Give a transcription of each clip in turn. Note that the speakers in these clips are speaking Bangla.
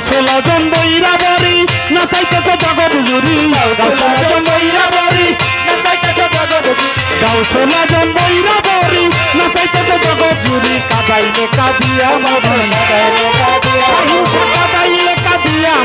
গাছলা জন্মইরা বাড়ি, না চাইতে তো জগৎ জুড়ি। গাছলা জন্মইরা বাড়ি, না চাইতে তো জগৎ জুড়ি। গাছলা জন্মইরা বাড়ি, না চাইতে তো জগৎ জুড়ি। কাদাইলে কাঁদিয়া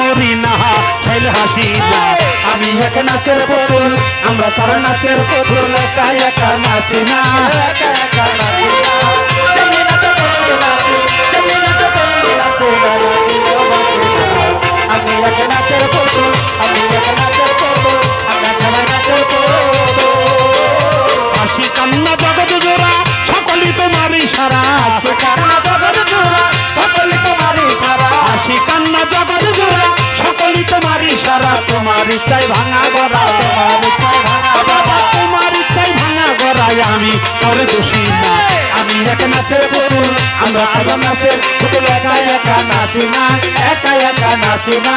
মরি না ছেল হাসি আমি এক নাচের পুতুল, আমরা সারা নাচের পুতুল, একা একা নাচি না। একা একা নাচি নাচের পুতুল আমরা সারা নাচের পুতুল একা একা নাচি না একা একা নাচি না।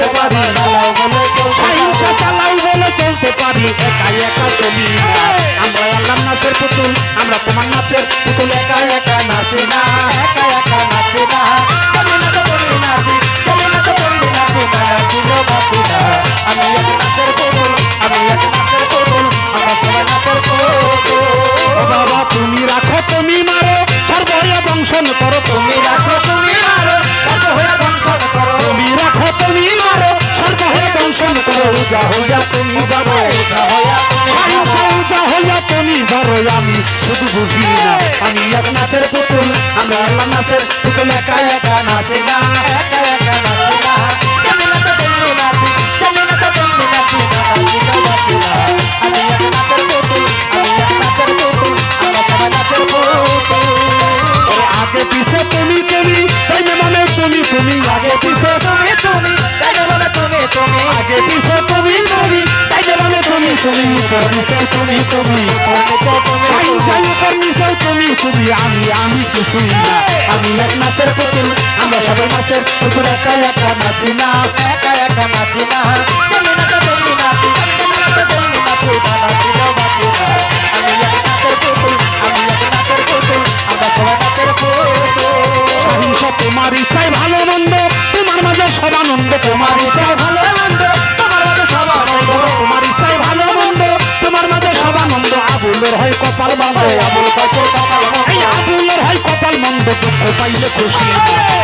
চলতে পারি। সহিংসা চালাও বলে চলতে পারি। একা একা চলি আমরা আল্লাহ নাচের পুতুল, আমরা তোমার নাচের পুতুল। একা একা নাচি না। একা একা নাচি না তুমি রাখো, তুমি মারো। সর্বয়া দংশন করো, তুমি উজা হইয়া তুমি যাব সহিংসা উজা হইয়া তুমি ধরো আমি শুধু বুঝি না। আমি এক নাচের আমরা নাচের পুতুল, একা একা নাচে না। একা একা নাচি তুমি নিচে তুমি তুমি সহিংসার উপর নিচে তুমি তুমি আমি আমি কিছুই না আমি এক নাচের পুতুল আমরা সবাই নাচের পুতুল একা একা নাচি না একা একা নাচি না তুই নাচি তো বাঁচি না আমি আমি তোমার ইচ্ছায় ভালো মন্দ তোমার মাঝে সব আনন্দ, তোমার হয় কপাল বন্ধ আবুল কত কপাল এই আবুলের হয় কপাল মন্দ। দুঃখ পাইলে খুশি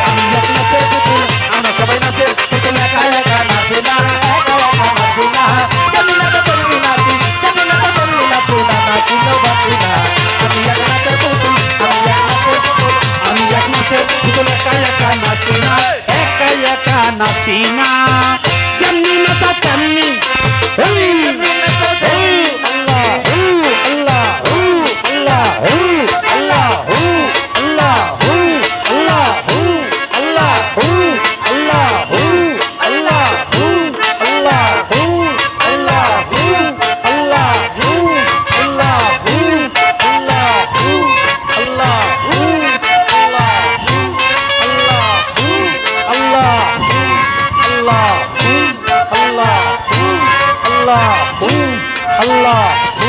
আমি এক নাচের পুতুল আমরা সবাই নাচের পুতুল একা একা নাচি না একা একা নাচি না। চলি না তো চলি না চলি না তো চলি না তুই না নাচি তো বাঁচি না। আমি এক নাচের পুতুল আমি এক নাচের পুতুল আমি এক নাচের পুতুল একা একা নাচি না একা একা নাচি না। 输了。